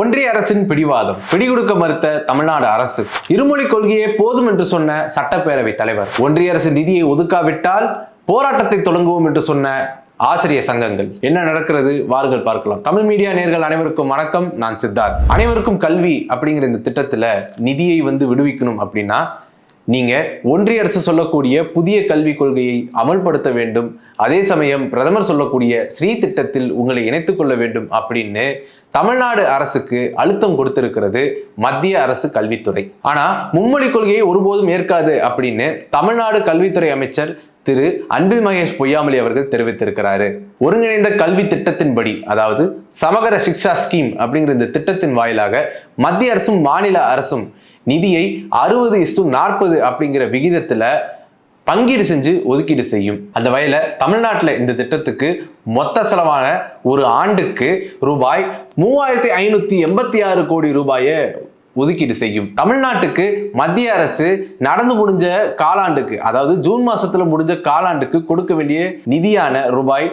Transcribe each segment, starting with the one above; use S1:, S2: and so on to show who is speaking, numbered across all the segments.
S1: ஒன்றிய அரசின் பிடிவாதம் பிடிகொடுக்க மறுத்த தமிழ்நாடு அரசு இருமொழி கொள்கையே போதும் என்று சொன்ன சட்டப்பேரவை தலைவர் ஒன்றிய அரசு நிதியை ஒதுக்காவிட்டால் போராட்டத்தை தொடங்குவோம் என்று சொன்ன ஆசிரியர் சங்கங்கள் என்ன நடக்கிறது வார்கள் பார்க்கலாம் தமிழ் மீடியா நேர்கள் அனைவருக்கும் வணக்கம் நான் சித்தார்த் அனைவருக்கும் கல்வி அப்படிங்கிற இந்த திட்டத்துல நிதியை வந்து விடுவிக்கணும் அப்படின்னா நீங்க ஒன்றிய அரசு சொல்லக்கூடிய புதிய கல்விக் கொள்கையை அமல்படுத்த வேண்டும் அதே சமயம் பிரதமர் சொல்லக்கூடிய ஸ்ரீ திட்டத்தில் உங்களை இணைத்துக் கொள்ள வேண்டும் அப்படின்னு தமிழ்நாடு அரசுக்கு அழுத்தம் கொடுத்திருக்கிறது மத்திய அரசு கல்வித்துறை ஆனா மும்மொழி கொள்கையை ஒருபோதும் ஏற்காது அப்படின்னு தமிழ்நாடு கல்வித்துறை அமைச்சர் திரு அன்பில் மகேஷ் பொய்யாமொழி அவர்கள் தெரிவித்திருக்கிறாரு ஒருங்கிணைந்த கல்வி திட்டத்தின்படி அதாவது சமகர சிக்ஷா ஸ்கீம் அப்படிங்கிற இந்த திட்டத்தின் வாயிலாக மத்திய அரசும் மாநில அரசும் நிதியை அறுபது இஸ்டு நாற்பது அப்படிங்கிற விகிதத்துல பங்கீடு செஞ்சு ஒதுக்கீடு செய்யும் அந்த வகையில் தமிழ்நாட்டில் இந்த திட்டத்துக்கு மொத்த செலவான ஒரு ஆண்டுக்கு ரூபாய் மூவாயிரத்தி ஐநூற்றி எண்பத்தி ஆறு கோடி ரூபாயை ஒதுக்கீடு செய்யும் தமிழ்நாட்டுக்கு மத்திய அரசு நடந்து முடிஞ்ச காலாண்டுக்கு அதாவது ஜூன் மாசத்துல முடிஞ்ச காலாண்டுக்கு கொடுக்க வேண்டிய நிதியான ரூபாய்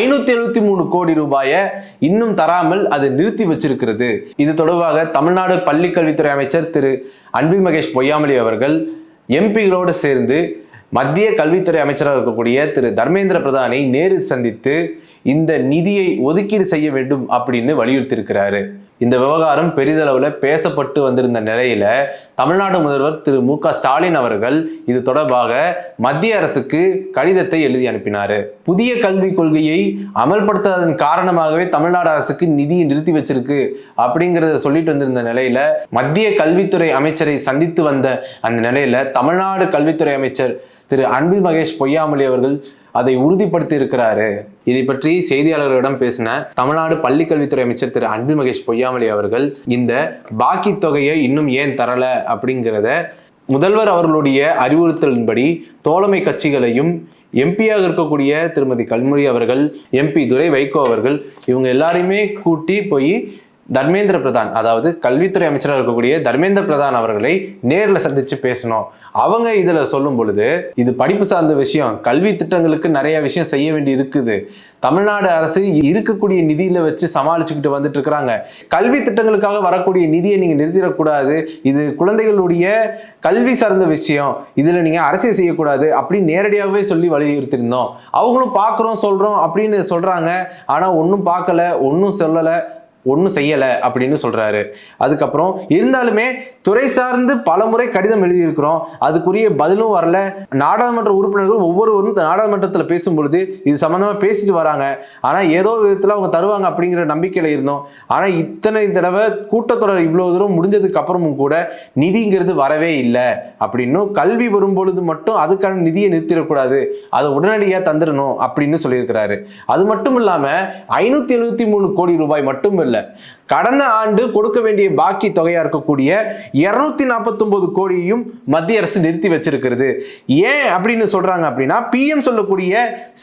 S1: ஐநூத்தி எழுபத்தி மூணு கோடி ரூபாயை இன்னும் தராமல் அது நிறுத்தி வச்சிருக்கிறது இது தொடர்பாக தமிழ்நாடு பள்ளிக்கல்வித்துறை அமைச்சர் திரு அன்பில் மகேஷ் பொய்யாமலி அவர்கள் எம்பிகளோடு சேர்ந்து மத்திய கல்வித்துறை அமைச்சராக இருக்கக்கூடிய திரு தர்மேந்திர பிரதானை நேரில் சந்தித்து இந்த நிதியை ஒதுக்கீடு செய்ய வேண்டும் அப்படின்னு வலியுறுத்தியிருக்கிறாரு இந்த விவகாரம் பெரிதளவில் பேசப்பட்டு வந்திருந்த நிலையில தமிழ்நாடு முதல்வர் திரு மு ஸ்டாலின் அவர்கள் இது தொடர்பாக மத்திய அரசுக்கு கடிதத்தை எழுதி அனுப்பினார் புதிய கல்விக் கொள்கையை அமல்படுத்தாததன் காரணமாகவே தமிழ்நாடு அரசுக்கு நிதியை நிறுத்தி வச்சிருக்கு அப்படிங்கிறத சொல்லிட்டு வந்திருந்த நிலையில மத்திய கல்வித்துறை அமைச்சரை சந்தித்து வந்த அந்த நிலையில தமிழ்நாடு கல்வித்துறை அமைச்சர் திரு அன்பில் மகேஷ் பொய்யாமொழி அவர்கள் அதை உறுதிப்படுத்தி இருக்கிறாரு இதை பற்றி செய்தியாளர்களிடம் பேசின தமிழ்நாடு பள்ளிக்கல்வித்துறை அமைச்சர் திரு அன்பில் மகேஷ் பொய்யாமொழி அவர்கள் இந்த பாக்கி தொகையை இன்னும் ஏன் தரல அப்படிங்கிறத முதல்வர் அவர்களுடைய அறிவுறுத்தலின்படி தோழமை கட்சிகளையும் எம்பியாக இருக்கக்கூடிய திருமதி கல்முரி அவர்கள் எம்பி துரை வைகோ அவர்கள் இவங்க எல்லாரையுமே கூட்டி போய் தர்மேந்திர பிரதான் அதாவது கல்வித்துறை அமைச்சராக இருக்கக்கூடிய தர்மேந்திர பிரதான் அவர்களை நேரில் சந்தித்து பேசணும் அவங்க இதில் சொல்லும் பொழுது இது படிப்பு சார்ந்த விஷயம் கல்வி திட்டங்களுக்கு நிறைய விஷயம் செய்ய வேண்டி இருக்குது தமிழ்நாடு அரசு இருக்கக்கூடிய நிதியில வச்சு சமாளிச்சுக்கிட்டு வந்துட்டு இருக்கிறாங்க கல்வி திட்டங்களுக்காக வரக்கூடிய நிதியை நீங்கள் நிறுத்திடக்கூடாது இது குழந்தைகளுடைய கல்வி சார்ந்த விஷயம் இதில் நீங்கள் அரசியல் செய்யக்கூடாது அப்படின்னு நேரடியாகவே சொல்லி வலியுறுத்திருந்தோம் அவங்களும் பார்க்குறோம் சொல்கிறோம் அப்படின்னு சொல்கிறாங்க ஆனால் ஒன்றும் பார்க்கல ஒன்றும் சொல்லலை ஒன்றும் செய்யலை அப்படின்னு சொல்கிறாரு அதுக்கப்புறம் இருந்தாலுமே துறை சார்ந்து பலமுறை கடிதம் எழுதியிருக்கிறோம் அதுக்குரிய பதிலும் வரல நாடாளுமன்ற உறுப்பினர்கள் ஒவ்வொருவரும் நாடாளுமன்றத்தில் பேசும்பொழுது இது சம்மந்தமாக பேசிட்டு வராங்க ஆனால் ஏதோ விதத்தில் அவங்க தருவாங்க அப்படிங்கிற நம்பிக்கையில் இருந்தோம் ஆனால் இத்தனை தடவை கூட்டத்தொடர் இவ்வளோ தூரம் முடிஞ்சதுக்கு அப்புறமும் கூட நிதிங்கிறது வரவே இல்லை அப்படின்னும் கல்வி வரும்பொழுது மட்டும் அதுக்கான நிதியை நிறுத்திடக்கூடாது அதை உடனடியாக தந்துடணும் அப்படின்னு சொல்லியிருக்கிறாரு அது மட்டும் இல்லாமல் ஐநூற்றி எழுபத்தி மூணு கோடி ரூபாய் மட்டும் இல்லை இல்லை கடந்த ஆண்டு கொடுக்க வேண்டிய பாக்கி தொகையாக இருக்கக்கூடிய இரநூத்தி நாற்பத்தொம்போது கோடியையும் மத்திய அரசு நிறுத்தி வச்சிருக்கிறது ஏன் அப்படின்னு சொல்கிறாங்க அப்படின்னா பிஎம் சொல்லக்கூடிய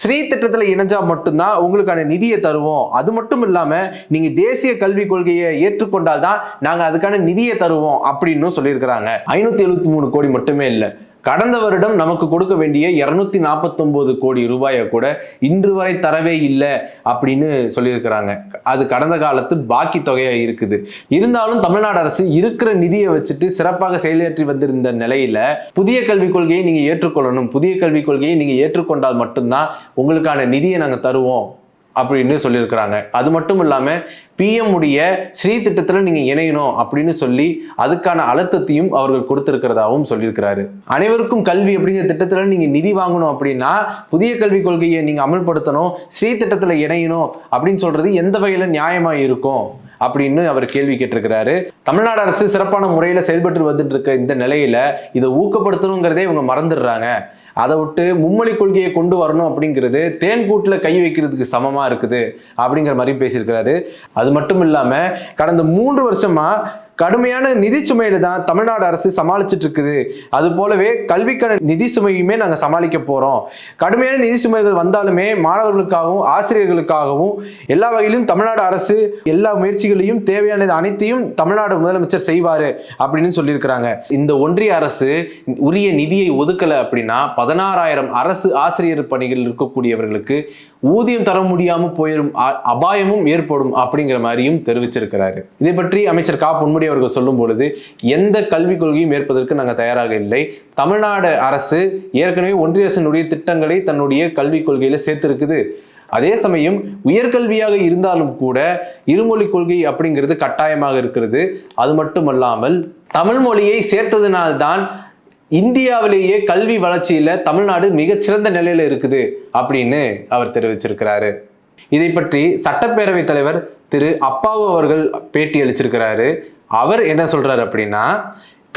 S1: ஸ்ரீ திட்டத்தில் இணைஞ்சால் மட்டும்தான் உங்களுக்கான நிதியை தருவோம் அது மட்டும் இல்லாமல் நீங்கள் தேசிய கல்விக் கொள்கையை ஏற்றுக்கொண்டால் தான் நாங்கள் அதுக்கான நிதியை தருவோம் அப்படின்னு சொல்லியிருக்கிறாங்க ஐநூற்றி எழுபத்தி மூணு கோடி மட்டுமே இல்லை கடந்த வருடம் நமக்கு கொடுக்க வேண்டிய இரநூத்தி நாற்பத்தொம்போது கோடி ரூபாயை கூட இன்று வரை தரவே இல்லை அப்படின்னு சொல்லியிருக்கிறாங்க அது கடந்த காலத்து பாக்கி தொகையாக இருக்குது இருந்தாலும் தமிழ்நாடு அரசு இருக்கிற நிதியை வச்சுட்டு சிறப்பாக செயலாற்றி வந்திருந்த நிலையில புதிய கல்விக் கொள்கையை நீங்கள் ஏற்றுக்கொள்ளணும் புதிய கல்விக் கொள்கையை நீங்கள் ஏற்றுக்கொண்டால் மட்டும்தான் உங்களுக்கான நிதியை நாங்கள் தருவோம் அப்படின்னு சொல்லியிருக்கிறாங்க அது மட்டும் இல்லாமல் பிஎம் உடைய ஸ்ரீ திட்டத்தில் நீங்கள் இணையணும் அப்படின்னு சொல்லி அதுக்கான அழுத்தத்தையும் அவர்கள் கொடுத்துருக்கிறதாகவும் சொல்லியிருக்கிறாரு அனைவருக்கும் கல்வி அப்படிங்கிற திட்டத்தில் நீங்கள் நிதி வாங்கணும் அப்படின்னா புதிய கல்விக் கொள்கையை நீங்கள் அமல்படுத்தணும் ஸ்ரீ திட்டத்தில் இணையணும் அப்படின்னு சொல்கிறது எந்த வகையில் நியாயமாக இருக்கும் அப்படின்னு அவர் கேள்வி கேட்டிருக்கிறாரு தமிழ்நாடு அரசு சிறப்பான முறையில் செயல்பட்டு வந்துட்டு இருக்க இந்த நிலையில இதை ஊக்கப்படுத்தணுங்கிறதே இவங்க மறந்துடுறாங்க அதை விட்டு மும்மொழி கொள்கையை கொண்டு வரணும் அப்படிங்கிறது தேன் கூட்டில் கை வைக்கிறதுக்கு சமமாக இருக்குது அப்படிங்கிற மாதிரி பேசியிருக்கிறாரு அது மட்டும் இல்லாமல் கடந்த மூன்று வருஷமாக கடுமையான நிதி சுமையில தான் தமிழ்நாடு அரசு சமாளிச்சுட்டு இருக்குது அது போலவே கல்விக்கான நிதி சுமையுமே நாங்கள் சமாளிக்க போறோம் கடுமையான நிதி சுமைகள் வந்தாலுமே மாணவர்களுக்காகவும் ஆசிரியர்களுக்காகவும் எல்லா வகையிலும் தமிழ்நாடு அரசு எல்லா முயற்சிகளையும் தேவையானது அனைத்தையும் தமிழ்நாடு முதலமைச்சர் செய்வார் அப்படின்னு சொல்லியிருக்கிறாங்க இந்த ஒன்றிய அரசு உரிய நிதியை ஒதுக்கல அப்படின்னா பதினாறாயிரம் அரசு ஆசிரியர் பணிகள் இருக்கக்கூடியவர்களுக்கு ஊதியம் தர முடியாமல் போயிடும் அபாயமும் ஏற்படும் அப்படிங்கிற மாதிரியும் தெரிவிச்சிருக்கிறாரு இதை பற்றி அமைச்சர் கா பொன்முடி அவர்கள் சொல்லும் பொழுது எந்த கல்விக் கொள்கையும் ஏற்பதற்கு நாங்கள் தயாராக இல்லை தமிழ்நாடு அரசு ஏற்கனவே ஒன்றிய அரசினுடைய திட்டங்களை தன்னுடைய கல்விக் கொள்கையில் சேர்த்திருக்குது அதே சமயம் உயர்கல்வியாக இருந்தாலும் கூட இருமொழி கொள்கை அப்படிங்கிறது கட்டாயமாக இருக்கிறது அது மட்டுமல்லாமல் தமிழ் மொழியை சேர்த்ததினால்தான் இந்தியாவிலேயே கல்வி வளர்ச்சியில தமிழ்நாடு மிகச்சிறந்த நிலையில இருக்குது அப்படின்னு அவர் தெரிவிச்சிருக்கிறாரு இதை பற்றி சட்டப்பேரவைத் தலைவர் திரு அப்பாவு அவர்கள் பேட்டி அளிச்சிருக்கிறாரு அவர் என்ன சொல்றாரு அப்படின்னா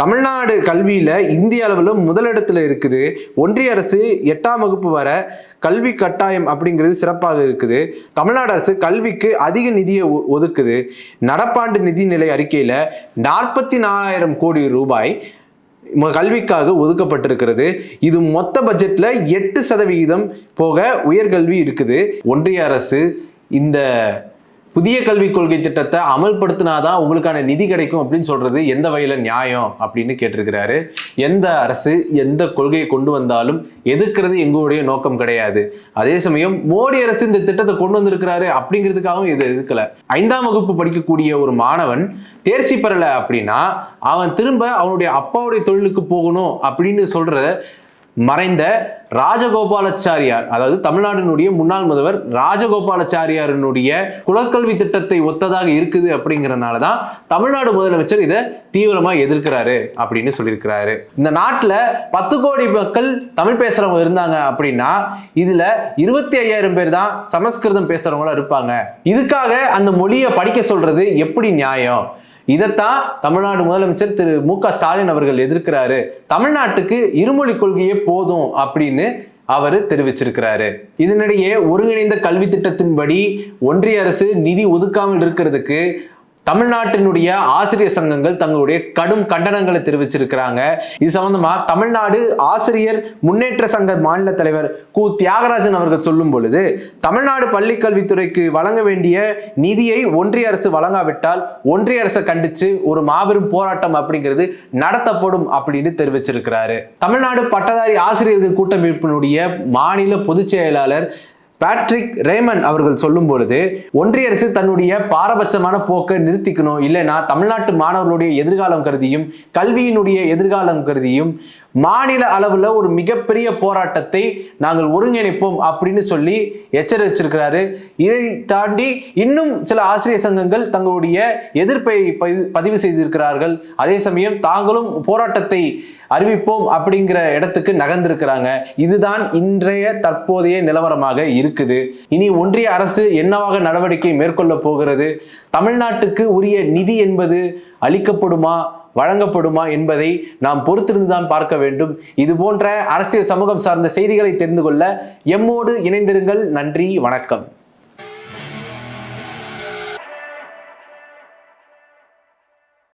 S1: தமிழ்நாடு கல்வியில் இந்திய அளவில் முதலிடத்தில் இருக்குது ஒன்றிய அரசு எட்டாம் வகுப்பு வர கல்வி கட்டாயம் அப்படிங்கிறது சிறப்பாக இருக்குது தமிழ்நாடு அரசு கல்விக்கு அதிக நிதியை ஒதுக்குது நடப்பாண்டு நிதிநிலை அறிக்கையில் நாற்பத்தி நாலாயிரம் கோடி ரூபாய் கல்விக்காக ஒதுக்கப்பட்டிருக்கிறது இது மொத்த பட்ஜெட்டில் எட்டு சதவிகிதம் போக உயர்கல்வி இருக்குது ஒன்றிய அரசு இந்த புதிய கல்விக் கொள்கை திட்டத்தை அமல்படுத்தினாதான் உங்களுக்கான நிதி கிடைக்கும் அப்படின்னு சொல்றது எந்த வகையில நியாயம் அப்படின்னு கேட்டிருக்கிறாரு எந்த அரசு எந்த கொள்கையை கொண்டு வந்தாலும் எதுக்குறது எங்களுடைய நோக்கம் கிடையாது அதே சமயம் மோடி அரசு இந்த திட்டத்தை கொண்டு வந்திருக்கிறாரு அப்படிங்கிறதுக்காகவும் இது எதுக்கல ஐந்தாம் வகுப்பு படிக்கக்கூடிய ஒரு மாணவன் தேர்ச்சி பெறல அப்படின்னா அவன் திரும்ப அவனுடைய அப்பாவுடைய தொழிலுக்கு போகணும் அப்படின்னு சொல்ற மறைந்த ராஜகோபாலாச்சாரியார் அதாவது தமிழ்நாட்டினுடைய முன்னாள் முதல்வர் ராஜகோபாலாச்சாரியாரினுடைய குலக்கல்வி திட்டத்தை ஒத்ததாக இருக்குது அப்படிங்கிறனால தான் தமிழ்நாடு முதலமைச்சர் இதை தீவிரமாக எதிர்க்கிறாரு அப்படின்னு சொல்லியிருக்கிறாரு இந்த நாட்டில் பத்து கோடி மக்கள் தமிழ் பேசுகிறவங்க இருந்தாங்க அப்படின்னா இதில் இருபத்தி ஐயாயிரம் பேர் தான் சமஸ்கிருதம் பேசுகிறவங்களாம் இருப்பாங்க இதுக்காக அந்த மொழியை படிக்க சொல்றது எப்படி நியாயம் இதைத்தான் தமிழ்நாடு முதலமைச்சர் திரு மு க ஸ்டாலின் அவர்கள் எதிர்க்கிறாரு தமிழ்நாட்டுக்கு இருமொழி கொள்கையே போதும் அப்படின்னு அவர் தெரிவிச்சிருக்கிறாரு இதனிடையே ஒருங்கிணைந்த கல்வி திட்டத்தின்படி ஒன்றிய அரசு நிதி ஒதுக்காமல் இருக்கிறதுக்கு தமிழ்நாட்டினுடைய ஆசிரியர் சங்கங்கள் தங்களுடைய கடும் கண்டனங்களை தெரிவிச்சிருக்கிறாங்க இது சம்பந்தமா தமிழ்நாடு ஆசிரியர் முன்னேற்ற சங்க மாநில தலைவர் கு தியாகராஜன் அவர்கள் சொல்லும் பொழுது தமிழ்நாடு பள்ளிக்கல்வித்துறைக்கு வழங்க வேண்டிய நிதியை ஒன்றிய அரசு வழங்காவிட்டால் ஒன்றிய அரசை கண்டிச்சு ஒரு மாபெரும் போராட்டம் அப்படிங்கிறது நடத்தப்படும் அப்படின்னு தெரிவிச்சிருக்கிறாரு தமிழ்நாடு பட்டதாரி ஆசிரியர்கள் கூட்டமைப்பினுடைய மாநில பொதுச் செயலாளர் பேட்ரிக் ரேமன் அவர்கள் சொல்லும் பொழுது ஒன்றிய அரசு தன்னுடைய பாரபட்சமான போக்கை நிறுத்திக்கணும் இல்லைனா தமிழ்நாட்டு மாணவர்களுடைய எதிர்காலம் கருதியும் கல்வியினுடைய எதிர்காலம் கருதியும் மாநில அளவில் ஒரு மிகப்பெரிய போராட்டத்தை நாங்கள் ஒருங்கிணைப்போம் அப்படின்னு சொல்லி எச்சரிச்சிருக்கிறாரு இதை தாண்டி இன்னும் சில ஆசிரியர் சங்கங்கள் தங்களுடைய எதிர்ப்பை பதிவு செய்திருக்கிறார்கள் அதே சமயம் தாங்களும் போராட்டத்தை அறிவிப்போம் அப்படிங்கிற இடத்துக்கு நகர்ந்திருக்கிறாங்க இதுதான் இன்றைய தற்போதைய நிலவரமாக இருக்குது இனி ஒன்றிய அரசு என்னவாக நடவடிக்கை மேற்கொள்ள போகிறது தமிழ்நாட்டுக்கு உரிய நிதி என்பது அளிக்கப்படுமா வழங்கப்படுமா என்பதை நாம் பொறுத்திருந்து தான் பார்க்க வேண்டும் இது போன்ற அரசியல் சமூகம் சார்ந்த செய்திகளை தெரிந்து கொள்ள எம்மோடு இணைந்திருங்கள் நன்றி வணக்கம்